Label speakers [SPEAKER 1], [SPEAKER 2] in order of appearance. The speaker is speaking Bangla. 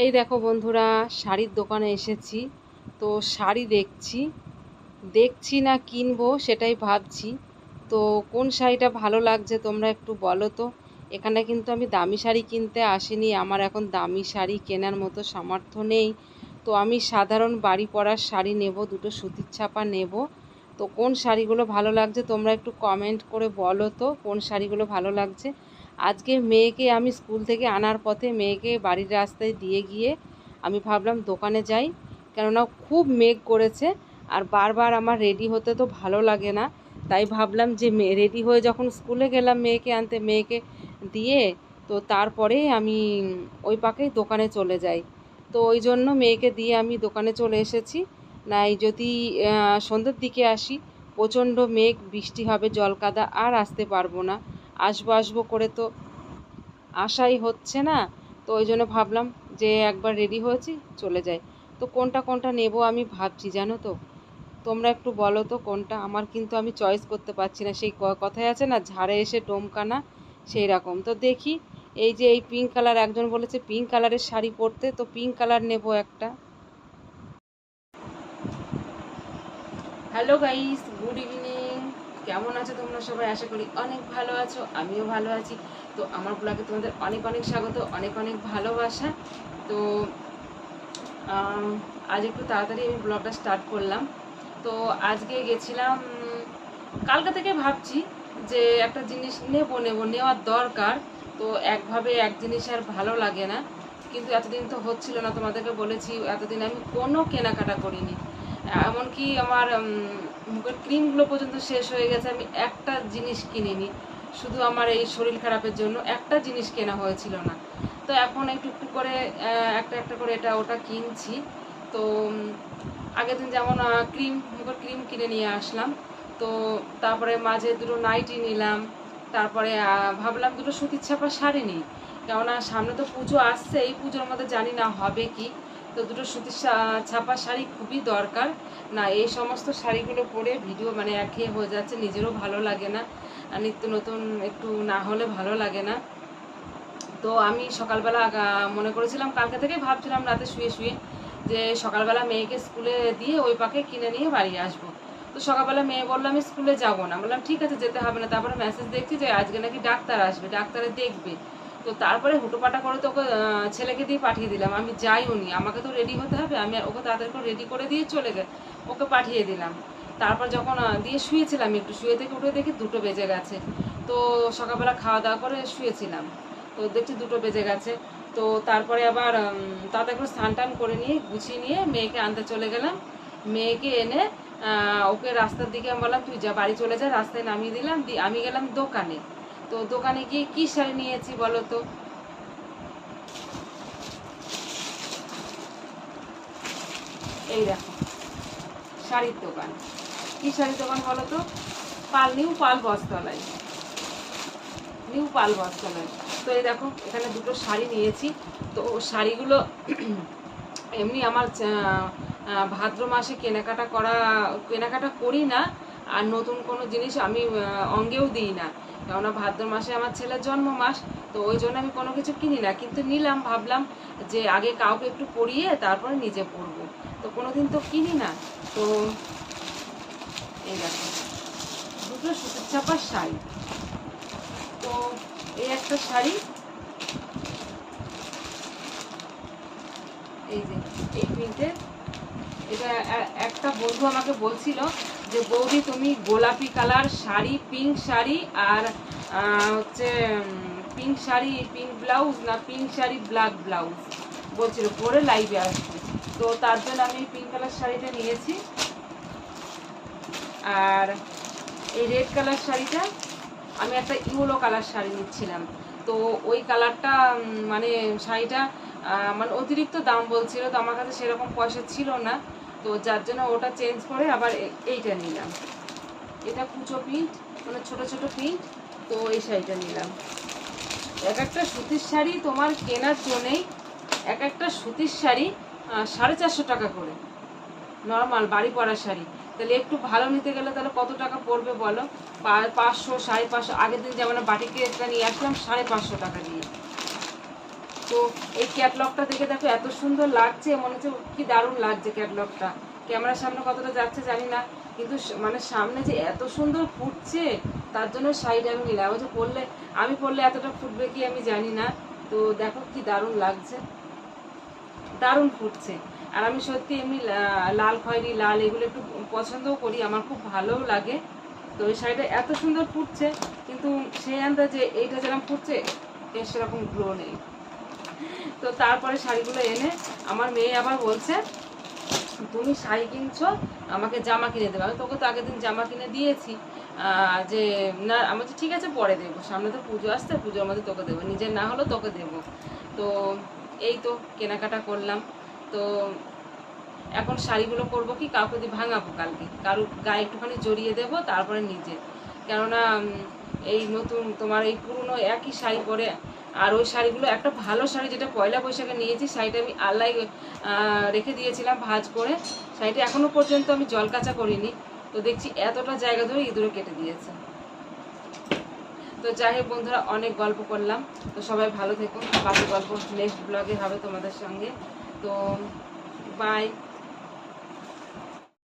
[SPEAKER 1] এই দেখো বন্ধুরা, শাড়ির দোকানে এসেছি। তো শাড়ি দেখছি। দেখছি না কিনবো সেটাই ভাবছি। তো কোন শাড়িটা ভালো লাগছে তোমরা একটু বলো তো। এখানে কিন্তু আমি দামি শাড়ি কিনতে আসিনি। আমার এখন দামি শাড়ি কেনার মতো সামর্থ্য নেই। তো আমি সাধারণ বাড়ি পরার শাড়ি নেব, দুটো সুতির ছাপা নেব। তো কোন শাড়িগুলো ভালো লাগছে তোমরা একটু কমেন্ট করে বলো তো, কোন শাড়িগুলো ভালো লাগছে। আজকে মেয়েকে আমি স্কুল থেকে আনার পথে মেয়েকে বাড়ির রাস্তায় দিয়ে গিয়ে আমি ভাবলাম দোকানে যাই। কেননা খুব মেঘ করেছে আর বারবার আমার রেডি হতে তো ভালো লাগে না। তাই ভাবলাম যে মেয়ে রেডি হয়ে যখন স্কুলে গেলাম মেয়েকে আনতে, মেয়েকে দিয়ে, তো তারপরে আমি ওই পাকেই দোকানে চলে যাই। তো ওই জন্য মেয়েকে দিয়ে আমি দোকানে চলে এসেছি। নাই যদি সন্ধ্যের দিকে আসি, প্রচণ্ড মেঘ, বৃষ্টি হবে, জলকাদা, আর আসতে পারব না। আসব আসব করে তো আশাই হচ্ছে না। তো ওই জন্য ভাবলাম যে একবার রেডি হয়েছি, চলে যাই। তো কোনটা কোনটা নেব আমি ভাবছি, জানো তো? তোমরা একটু বলো তো কোনটা? আমার কিন্তু আমি চয়েস করতে পারছি না। সেই ক- কথায় আছে না, ঝাড়ে এসে ডোমকানা, সেই রকম। তো দেখি, এই যে এই পিঙ্ক কালার একজন বলেছে পিঙ্ক কালারের শাড়ি পরতে, তো পিঙ্ক কালার নেব একটা। হ্যালো গাইস গুড ইভিনিং কেমন আছো তোমরা সবাই? আশা করি অনেক ভালো আছো, আমিও ভালো আছি। তো আমার ব্লগে তোমাদের অনেক অনেক স্বাগত, অনেক অনেক ভালোবাসা। তো আজ একটু তাড়াতাড়ি আমি ব্লগটা স্টার্ট করলাম। তো আজকে গেছিলাম, কালকা থেকে ভাবছি যে একটা জিনিস নেব নেব, নেওয়ার দরকার। তো একভাবে এক জিনিস আর ভালো লাগে না। কিন্তু এতদিন তো হচ্ছিল না, তোমাদেরকে বলেছি, এতদিন আমি কোনো কেনাকাটা করিনি। এমনকি আমার মুখের ক্রিমগুলো পর্যন্ত শেষ হয়ে গেছে, আমি একটা জিনিস কিনিনি। শুধু আমার এই শরীর খারাপের জন্য একটা জিনিস কেনা হয়েছিল না। তো এখন একটু একটু করে একটা একটা করে এটা ওটা কিনছি। তো আগের দিন যেমন ক্রিম মুখের ক্রিম কিনে নিয়ে আসলাম। তো তারপরে মাঝে দুটো নাইটি নিলাম। তারপরে ভাবলাম দুটো সুতির ছাপা শাড়ি নিই। কেননা সামনে তো পুজো আসছে, এই পুজোর মধ্যে জানি না হবে কি। তো দুটো সুতির ছাপা শাড়ি খুবই দরকার। না, এই সমস্ত শাড়িগুলো পরে ভিডিও মানে একঘেয়ে হয়ে যাচ্ছে, নিজেরও ভালো লাগে না। নিত্য নতুন একটু না হলে ভালো লাগে না। তো আমি সকালবেলা মনে করেছিলাম কালকে থেকে ভাবছিলাম রাতে শুয়ে শুয়ে যে সকালবেলা মেয়েকে স্কুলে দিয়ে ওই পাকে কিনে নিয়ে বাড়ি আসব। তো সকালবেলা মেয়ে বলল, আমি স্কুলে যাব না। বললাম, ঠিক আছে, যেতে হবে না। তারপরে মেসেজ দেখছি যে আজকে নাকি ডাক্তার আসবে, ডাক্তারে দেখবে। তো তারপরে হুটোপাটা করে তো ওকে ছেলেকে দিয়ে পাঠিয়ে দিলাম। আমি যাইও নি। আমাকে তো রেডি হতে হবে। আমি ওকে তাড়াতাড়ি রেডি করে দিয়ে চলে গে, ওকে পাঠিয়ে দিলাম। তারপর যখন দিয়ে শুয়েছিলাম একটু, শুয়ে থেকে উঠে দেখি দুটো বেজে গেছে। তো সকালবেলা খাওয়া দাওয়া করে শুয়েছিলাম। তো দেখছি দুটো বেজে গেছে। তো তারপরে আবার তাড়াতাড়ি করে স্নান টান করে নিয়ে, গুছিয়ে নিয়ে মেয়েকে আনতে চলে গেলাম। মেয়েকে এনে ওকে রাস্তার দিকে আমি বললাম, তুই যা, বাড়ি চলে যা, রাস্তায় নামিয়ে দিলাম। দিয়ে আমি গেলাম দোকানে। তো দোকানে গিয়ে কি শাড়ি নিয়েছি বলো তো? এই দেখো, শাড়ির দোকান। কি শাড়ির দোকান বলো তো? পাল, নিউ পাল বস্তলায় নিউ পাল বস্তলায় তো এই দেখো, এখানে দুটো শাড়ি নিয়েছি। তো শাড়িগুলো এমনি আমার ভাদ্র মাসে কেনাকাটা করা, কেনাকাটা করি না। আর নতুন কোনো জিনিস আমি অঙ্গেও দিই না। কেননা ভাদ্র মাসে আমার ছেলের জন্ম মাস তো ওই জন্য আমি কোনো কিছু কিনি না। কিন্তু নিলাম, ভাবলাম যে আগে কাউকে একটু পরিয়ে তারপরে নিজে পরবো। তো কোনোদিন তো কিনি না। তো এই দেখো, দুটো সুতির চাপার শাড়ি। তো এই একটা শাড়ি, এই যে এই প্রিন্টের এটা একটা বন্ধু আমাকে বলছিল যে বৌদি, তুমি গোলাপি কালার শাড়ি পিঙ্ক শাড়ি আর হচ্ছে পিঙ্ক শাড়ি পিঙ্ক ব্লাউজ না পিঙ্ক শাড়ি ব্ল্যাক ব্লাউজ বলছিল। পরে লাইভে আসবে। তো তার জন্য আমি পিঙ্ক কালার শাড়িটা নিয়েছি। আর এই রেড কালার শাড়িটা আমি একটা ইউলো কালার শাড়ি নিচ্ছিলাম। তো ওই কালারটা মানে শাড়িটা মানে অতিরিক্ত দাম বলছিল, তো আমার কাছে সেরকম পয়সা ছিল না। তো যার জন্য ওটা চেঞ্জ করে আবার এইটা নিলাম। এটা কুচো প্রিন্ট মানে ছোট ছোট প্রিন্ট তো এই শাড়িটা নিলাম। এক একটা সুতির শাড়ি তোমার কেনার জন্যেই এক একটা সুতির শাড়ি সাড়ে চারশো টাকা করে। নর্মাল বাড়ি পরা শাড়ি। তাহলে একটু ভালো নিতে গেলে তাহলে কত টাকা পড়বে বলো? পাঁচশো, সাড়ে পাঁচশো, আগের দিন যেমন বাটিকে একটা নিয়ে আসলাম, সাড়ে পাঁচশো টাকা দিয়ে। তো এই ক্যাটলগটা দেখে দেখো এত সুন্দর লাগছে, মনে হচ্ছে কি দারুণ লাগছে ক্যাটলগটা ক্যামেরার সামনে কতটা যাচ্ছে জানি না, কিন্তু মানে সামনে যে এত সুন্দর ফুটছে, তার জন্য শাড়িটা আমি নিলাম। যে পরলে আমি পরলে এতটা ফুটবে কি আমি জানি না। তো দেখো কি দারুণ লাগছে। দারুণ ফুটছে। আর আমি সত্যি এমনি লাল খয়েরি, লাল এগুলো একটু পছন্দও করি, আমার খুব ভালোও লাগে। তো ওই শাড়িটা এত সুন্দর ফুটছে, কিন্তু সেই আন্দাজে এইটা যেরকম ফুটছে সেরকম গ্লো নেই। তো তারপরে শাড়িগুলো এনে আমার মেয়ে আবার বলছে তুমি শাড়ি কিনছো আমাকে জামা কিনে দেবে। আমি তোকে তো আগের দিন জামা কিনে দিয়েছি যে না আমি বলছি, ঠিক আছে পরে দেবো। সামনে তো পুজো আসছে পুজোর মধ্যে তোকে দেবো। নিজের না হলেও তোকে দেবো। তো এই তো কেনাকাটা করলাম। তো এখন শাড়িগুলো করব কি কাউকে দিয়ে ভাঙাবো কালকে। কারও গায়ে একটুখানি জড়িয়ে দেবো তারপরে নিজে। কেননা এই নতুন তোমার এই পুরনো একই শাড়ি পরে আর ওই শাড়িগুলো, একটা ভালো শাড়ি যেটা পয়লা বৈশাখে নিয়েছি, শাড়িটা আমি আল্লাহ রেখে দিয়েছিলাম ভাজ করে। শাড়িটা এখনও পর্যন্ত আমি জল কাচা করিনি। তো দেখছি এতটা জায়গা ধরে ইঁদুরে কেটে দিয়েছে। তো যাই হোক বন্ধুরা, অনেক গল্প করলাম। তো সবাই ভালো থেকো। বাকি গল্প নেক্সট ব্লগে হবে তোমাদের সঙ্গে। তো বাই